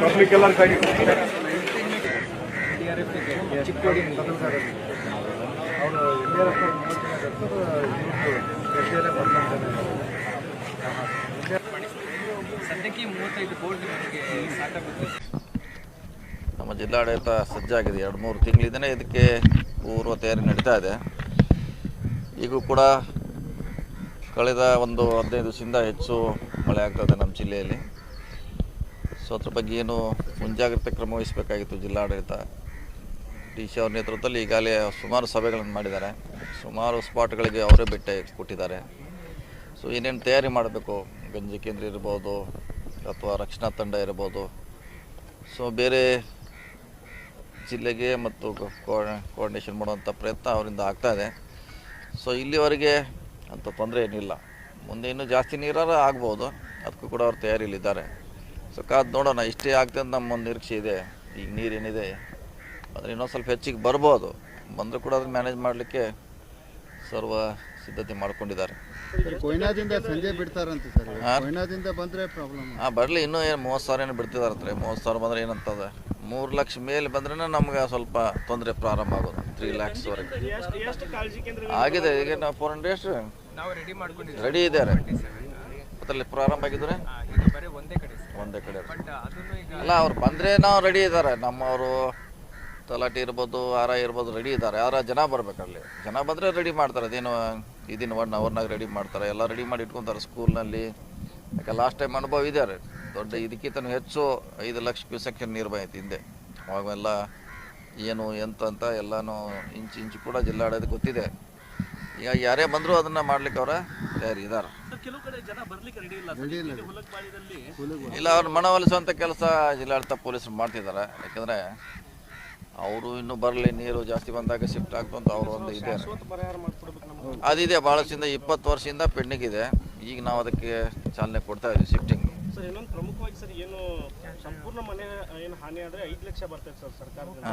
Public ಎಲ್ಲರೂ ಕೈ ಚಿಕ್ಕೋಡಿ ಅವರು ಯಡಿಯೂರಪ್ಪ ಸದ್ಯಕ್ಕೆ ಮೂವತ್ತೈದು ಕೋಟಿ ನಮ್ಮ ಜಿಲ್ಲಾಡಳಿತ ಸಜ್ಜಾಗಿದೆ. ಎರಡು ಮೂರು ತಿಂಗಳಿಂದನೇ ಇದಕ್ಕೆ ಪೂರ್ವ ತಯಾರಿ ನಡೀತಾ ಇದೆ. ಈಗೂ ಕೂಡ ಕಳೆದ ಒಂದು ಹದಿನೈದು ದಿವಸದಿಂದ ಹೆಚ್ಚು ಮಳೆ ಆಗ್ತದೆ ನಮ್ಮ ಜಿಲ್ಲೆಯಲ್ಲಿ. ಸೊ, ಅದ್ರ ಬಗ್ಗೆ ಏನು ಮುಂಜಾಗ್ರತೆ ಕ್ರಮ ವಹಿಸಬೇಕಾಗಿತ್ತು ಜಿಲ್ಲಾಡಳಿತ? ಡಿ ಸಿ ಅವ್ರ ನೇತೃತ್ವದಲ್ಲಿ ಈಗಾಗಲೇ ಸುಮಾರು ಸಭೆಗಳನ್ನು ಮಾಡಿದ್ದಾರೆ. ಸುಮಾರು ಸ್ಪಾಟ್ಗಳಿಗೆ ಅವರೇ ಭೇಟಿ ಕೊಟ್ಟಿದ್ದಾರೆ. ಸೊ, ಏನೇನು ತಯಾರಿ ಮಾಡಬೇಕು? ಗಂಜಿ ಕೇಂದ್ರ ಇರ್ಬೋದು ಅಥವಾ ರಕ್ಷಣಾ ತಂಡ ಇರ್ಬೋದು. ಸೊ ಬೇರೆ ಜಿಲ್ಲೆಗೆ ಮತ್ತು ಕೋಆರ್ಡಿನೇಷನ್ ಮಾಡುವಂಥ ಪ್ರಯತ್ನ ಅವರಿಂದ ಆಗ್ತಾ ಇದೆ. ಸೊ ಇಲ್ಲಿವರೆಗೆ ಅಂಥ ತೊಂದರೆ ಏನಿಲ್ಲ. ಮುಂದೆ ಇನ್ನೂ ಜಾಸ್ತಿ ನೀರಾರು ಆಗ್ಬೋದು. ಅದಕ್ಕೂ ಕೂಡ ಅವ್ರು ತಯಾರಿಯಲ್ಲಿದ್ದಾರೆ. ಸೊ ಕಾದು ನೋಡೋಣ. ಇಷ್ಟೇ ಆಗ್ತದೆ ಅಂತ ನಮ್ಮ ಒಂದು ನಿರೀಕ್ಷೆ ಇದೆ. ಈಗ ನೀರೇನಿದೆ ಆದರೆ ಇನ್ನೊಂದು ಸ್ವಲ್ಪ ಹೆಚ್ಚಿಗೆ ಬರ್ಬೋದು. ಬಂದರೂ ಕೂಡ ಅದನ್ನು ಮ್ಯಾನೇಜ್ ಮಾಡಲಿಕ್ಕೆ ಸರ್ವ ಸಿದ್ಧತೆ ಮಾಡ್ಕೊಂಡಿದ್ದಾರೆ. ಕೊಯ್ನಾದಿಂದ ಸಂಜೆ ಬಿಡ್ತಾರಂತೆ ಸರ್. ಹಾ? ಕೊಯ್ನಾದಿಂದ ಬಂದ್ರೆ ಪ್ರಾಬ್ಲಮ್ ಹಾಂ ಬರಲಿ ಇನ್ನೂ ಏನು ಮೂವತ್ತು ಸಾವಿರ ಏನು ಬಿಡ್ತಿದಾರಂತ್ರಿ ಮೂವತ್ತು ಸಾವಿರ ಬಂದರೆ ಏನಂತದೆ? ಮೂರು ಲಕ್ಷ ಮೇಲೆ ಬಂದ್ರೆ ನಮ್ಗೆ ಸ್ವಲ್ಪ ತೊಂದರೆ ಪ್ರಾರಂಭ ಆಗೋದು. ತ್ರೀ ಲ್ಯಾಕ್ಸ್ವರೆಗೆ ಆಗಿದೆ ಈಗ ನಾವು ಫೋರ್ ಹಂಡ್ರೆಡ್ ಎಷ್ಟು? ರೆಡಿ ಇದ್ದಾರೆ. ಅದರಲ್ಲಿ ಪ್ರಾರಂಭ ಆಗಿದ್ರೆ ಒಂದೇ ಕಡೆ ಅಲ್ಲ ಅವ್ರು ಬಂದರೆ ನಾವು ರೆಡಿ ಇದ್ದಾರೆ. ನಮ್ಮವರು ತಲಾಟಿ ಇರ್ಬೋದು ಆರ ಇರ್ಬೋದು ರೆಡಿ ಇದ್ದಾರೆ. ಯಾರ ಜನ ಬರ್ಬೇಕಲ್ಲಿ. ಜನ ಬಂದರೆ ರೆಡಿ ಮಾಡ್ತಾರೆ. ಅದೇನು ಇದೀನ ಒನ್ ಅವರ್ನಾಗ ರೆಡಿ ಮಾಡ್ತಾರೆ. ಎಲ್ಲ ರೆಡಿ ಮಾಡಿ ಇಟ್ಕೊತಾರೆ ಸ್ಕೂಲ್ನಲ್ಲಿ ಯಾಕೆ ಲಾಸ್ಟ್ ಟೈಮ್ ಅನುಭವ ಇದ್ದಾರೆ ದೊಡ್ಡ ಇದಕ್ಕಿಂತ ಹೆಚ್ಚು ಐದು ಲಕ್ಷ ಕ್ಯೂಸೆಕ್ ನೀರು ಬಂದೈತಿ ಹಿಂದೆ. ಅವಾಗೆಲ್ಲ ಏನು ಎಂತ ಅಂತ ಎಲ್ಲನೂ ಇಂಚು ಇಂಚು ಕೂಡ ಜಿಲ್ಲಾಡೋದು ಗೊತ್ತಿದೆ. ಈಗ ಯಾರೇ ಬಂದರೂ ಅದನ್ನು ಮಾಡ್ಲಿಕ್ಕೆ ಅವರ ತಯಾರಿ ಇದ್ದಾರೆ ರೆಡಿ ಇಲ್ಲ. ಇಲ್ಲ. ಅವ್ರು ಮನವೊಲಿಸುವಂಥ ಕೆಲಸ ಜಿಲ್ಲಾಡಳಿತ ಪೊಲೀಸರು ಮಾಡ್ತಿದ್ದಾರೆ ಯಾಕಂದರೆ ಅವರು ಇನ್ನೂ ಬರಲಿ ನೀರು ಜಾಸ್ತಿ ಬಂದಾಗ ಶಿಫ್ಟ್ ಆಗ್ತಂತ ಅವರು ಒಂದು ಇದೆ ಅದಿದೆ ಭಾಳಷ್ಟಿಂದ ಇಪ್ಪತ್ತು ವರ್ಷದಿಂದ ಪೆಂಡಿಂಗ್ ಇದೆ. ಈಗ ನಾವು ಅದಕ್ಕೆ ಚಾಲನೆ ಕೊಡ್ತಾ ಇದ್ದೀವಿ ಶಿಫ್ಟಿಂಗ್ ಸರ್ ಇನ್ನೊಂದು ಪ್ರಮುಖವಾಗಿ ಸರ್ ಏನು ಸಂಪೂರ್ಣ ಮನೆ ಏನು ಹಾನಿ ಆದ್ರೆ ಐದು ಲಕ್ಷ ಬರ್ತದೆ ಸರ್ ಸರ್ಕಾರದಿಂದ.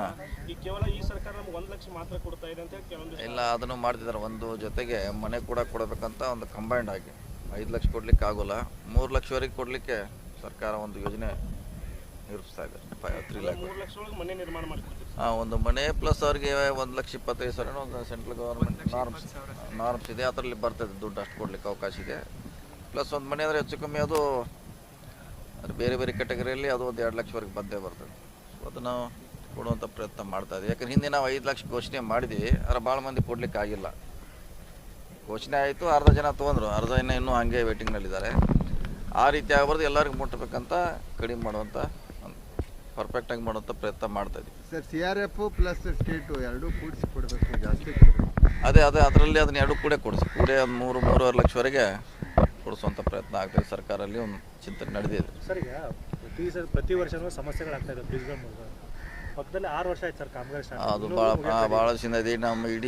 ಈ ಕೇವಲ ಈ ಸರ್ಕಾರ ನಮ್ಗೆ ಒಂದು ಲಕ್ಷ ಮಾತ್ರ ಕೊಡ್ತಾ ಇದೆ ಅಂತ ಹೇಳಿ ಕೆಲವೊಂದು ಇಲ್ಲ ಅದನ್ನು ಮಾಡ್ತಿದ್ದಾರೆ. ಒಂದು ಜೊತೆಗೆ ಮನೆ ಕೂಡ ಕೊಡಬೇಕಂತ ಒಂದು ಕಂಬೈಂಡ್ ಆಗಿ. ಐದು ಲಕ್ಷ ಕೊಡ್ಲಿಕ್ಕೆ ಆಗೋಲ್ಲ. ಮೂರು ಲಕ್ಷವರೆಗೆ ಕೊಡಲಿಕ್ಕೆ ಸರ್ಕಾರ ಒಂದು ಯೋಜನೆ ನಿರೂಪಿಸ್ತಾ ಇದೆ. ತ್ರೀ ಲ್ಯಾಕ್ ಮೂರು ಲಕ್ಷ ಒಳಗೆ ಮನೆ ನಿರ್ಮಾಣ ಹಾಂ ಒಂದು ಮನೆ ಪ್ಲಸ್ ಅವ್ರಿಗೆ ಒಂದು ಲಕ್ಷ ಇಪ್ಪತ್ತೈದು ಸಾವಿರ ಒಂದು ಸೆಂಟ್ರಲ್ ಗೌರ್ಮೆಂಟ್ ನಾರ್ಮ್ಸ್ ನಾರ್ಮ್ಸ್ ಇದೆ. ಅದರಲ್ಲಿ ಬರ್ತದೆ ದುಡ್ಡು ಅಷ್ಟು ಕೊಡ್ಲಿಕ್ಕೆ ಅವಕಾಶ ಇದೆ. ಪ್ಲಸ್ ಒಂದು ಮನೆ ಅಂದರೆ ಹೆಚ್ಚು ಕಮ್ಮಿ ಅದು ಅದು ಬೇರೆ ಬೇರೆ ಕ್ಯಾಟಗರಿಯಲ್ಲಿ ಅದು ಒಂದು ಎರಡು ಲಕ್ಷವರೆಗೆ ಬಂದೇ ಬರ್ತದೆ. ಸೊ ನಾವು ಕೊಡುವಂಥ ಪ್ರಯತ್ನ ಮಾಡ್ತಾ ಇದ್ದೀವಿ. ಯಾಕಂದ್ರೆ ಹಿಂದೆ ನಾವು ಐದು ಲಕ್ಷ ಘೋಷಣೆ ಮಾಡಿದ್ವಿ ಆದರೆ ಭಾಳ ಮಂದಿ ಕೊಡ್ಲಿಕ್ಕೆ ಆಗಿಲ್ಲ. ಘೋಷಣೆ ಆಯಿತು ಅರ್ಧ ಜನ ತೊಗೊಂಡ್ರು. ಅರ್ಧ ಜನ ಇನ್ನೂ ಹಾಗೆ ವೇಟಿಂಗ್ನಲ್ಲಿದ್ದಾರೆ ಆ ರೀತಿ ಆಗಬಾರ್ದು. ಎಲ್ಲರಿಗೂ ಮುಟ್ಟಬೇಕಂತ ಕಡಿಮೆ ಮಾಡುವಂಥ ಪರ್ಫೆಕ್ಟಾಗಿ ಮಾಡುವಂಥ ಪ್ರಯತ್ನ ಮಾಡ್ತಾ ಇದ್ದೀವಿ sir C R F plus state ಎರಡೂ ಕೂಡಿಸಿ ಕೊಡಬೇಕು ಜಾಸ್ತಿ ಕೊಡಬೇಕು ಅದೇ ಅದೇ ಅದರಲ್ಲಿ ಅದನ್ನ ಎರಡು ಕೂಡ ಕೊಡಿಸಿ. ಕೂಡ ಒಂದು ಮೂರು ಮೂರುವರೆ ಲಕ್ಷವರೆಗೆ ಕೊಡಿಸುವಂಥ ಪ್ರಯತ್ನ ಆಗ್ತದೆ ಸರ್ಕಾರಲ್ಲಿ ಒಂದು ಚಿಂತನೆ ನಡೆದಿದೆ. ಸರ್ ಈಗ ಪ್ರತಿ ಸರ್ ಪ್ರತಿ ವರ್ಷನೂ ಸಮಸ್ಯೆಗಳಾಗ್ತಾ ಇದೆ ಪಕ್ಕದಲ್ಲಿ ಆರು ವರ್ಷ ಆಯ್ತು ಸರ್ ಕಾಮಗಾರಿ ಅದು ಭಾಳ ಭಾಳ ಇದೆ. ನಮ್ಮ ಇಡೀ